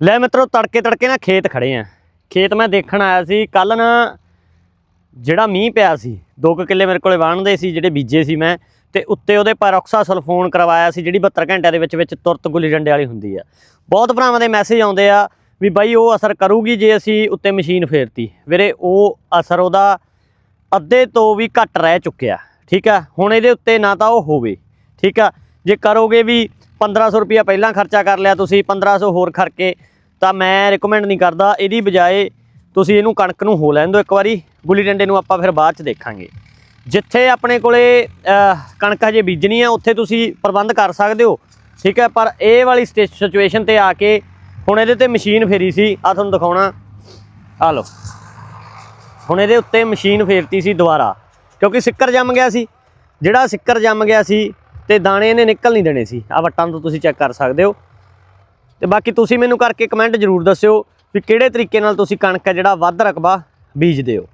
ਲੈ ਮਿੱਤਰੋ, ਤੜਕੇ ਤੜਕੇ ਨਾ ਖੇਤ ਖੜੇ ਆ। ਖੇਤ ਮੈਂ ਦੇਖਣ ਆਇਆ ਸੀ ਕੱਲ ਨਾ ਜਿਹੜਾ ਮੀਂਹ ਪਿਆ ਸੀ 2 ਕਿੱਲੇ ਮੇਰੇ ਕੋਲੇ ਵਾਹਣਦੇ ਸੀ, ਜਿਹੜੇ ਬੀਜੇ ਸੀ ਮੈਂ, ਤੇ ਉੱਤੇ ਉਹਦੇ ਪੈਰੋਕਸਾ ਸਲਫੋਨ ਕਰਵਾਇਆ ਸੀ, ਜਿਹੜੀ 72 ਘੰਟਿਆਂ ਦੇ ਵਿੱਚ ਵਿੱਚ ਤੁਰਤ ਗੁੱਲੀ ਡੰਡੇ ਵਾਲੀ ਹੁੰਦੀ ਆ। ਬਹੁਤ ਭਰਾਵਾਂ ਦੇ ਮੈਸੇਜ ਆਉਂਦੇ ਆ ਵੀ ਬਾਈ ਉਹ ਅਸਰ ਕਰੂਗੀ ਜੇ ਅਸੀਂ ਉੱਤੇ ਮਸ਼ੀਨ ਫੇਰਤੀ। ਵੀਰੇ, ਉਹ ਅਸਰ ਉਹਦਾ ਅੱਧੇ ਤੋਂ ਵੀ ਘੱਟ ਰਹਿ ਚੁੱਕਿਆ, ਠੀਕ ਆ? ਹੁਣ ਇਹਦੇ ਉੱਤੇ ਨਾ ਤਾਂ ਉਹ ਹੋਵੇ, ਠੀਕ ਆ? ਜੇ ਕਰੋਗੇ ਵੀ 1500 ਰੁਪਿਆ ਪਹਿਲਾਂ ਖਰਚਾ ਕਰ ਲਿਆ ਤੁਸੀਂ 1500 ਹੋਰ ਖਰਕੇ ਤਾਂ ਮੈਂ ਰਿਕਮੈਂਡ ਨਹੀਂ ਕਰਦਾ। ਇਹਦੀ ਬਜਾਏ ਤੁਸੀਂ ਇਹਨੂੰ ਕਣਕ ਨੂੰ ਹੋ ਲੈਣ ਦਿਓ ਇੱਕ ਵਾਰੀ। ਗੁੱਲੀ ਡੰਡੇ ਨੂੰ ਆਪਾਂ ਫਿਰ ਬਾਅਦ ਚ ਦੇਖਾਂਗੇ। ਜਿੱਥੇ ਆਪਣੇ ਕੋਲੇ ਕਣਕ ਹਜੇ ਬੀਜਣੀ ਆ, ਉੱਥੇ ਤੁਸੀਂ ਪ੍ਰਬੰਧ ਕਰ ਸਕਦੇ ਹੋ। ਠੀਕ ਹੈ, ਪਰ ਇਹ ਵਾਲੀ ਸਿਚੁਏਸ਼ਨ ਤੇ ਆ ਕੇ ਹੁਣ ਇਹਦੇ ਤੇ ਮਸ਼ੀਨ ਫੇਰੀ ਸੀ। ਆ ਤੁਹਾਨੂੰ ਦਿਖਾਉਣਾ। ਆ ਲਓ। ਹੁਣ ਇਹਦੇ ਉੱਤੇ ਮਸ਼ੀਨ ਫੇਰਤੀ ਸੀ ਦੁਬਾਰਾ। ਕਿਉਂਕਿ ਸਿੱਕਰ ਜੰਮ ਗਿਆ ਸੀ। ਜਿਹੜਾ ਸਿੱਕਰ ਜੰਮ ਗਿਆ ਸੀ ਤੇ ਦਾਣੇ ਇਹਨੇ ਨਿਕਲ ਨਹੀਂ ਦੇਣੇ ਸੀ। ਆ ਵੱਟਾਂ ਤੋਂ ਤੁਸੀਂ ਚੈੱਕ ਕਰ ਸਕਦੇ ਹੋ। ਤੇ ਬਾਕੀ ਤੁਸੀਂ ਮੈਨੂੰ ਕਰਕੇ ਕਮੈਂਟ ਜ਼ਰੂਰ ਦੱਸਿਓ ਵੀ ਕਿਹੜੇ ਤਰੀਕੇ ਨਾਲ ਤੁਸੀਂ ਕਣਕ ਹੈ ਜਿਹੜਾ ਵੱਧ ਰਕਬਾ ਬੀਜਦੇ ਹੋ।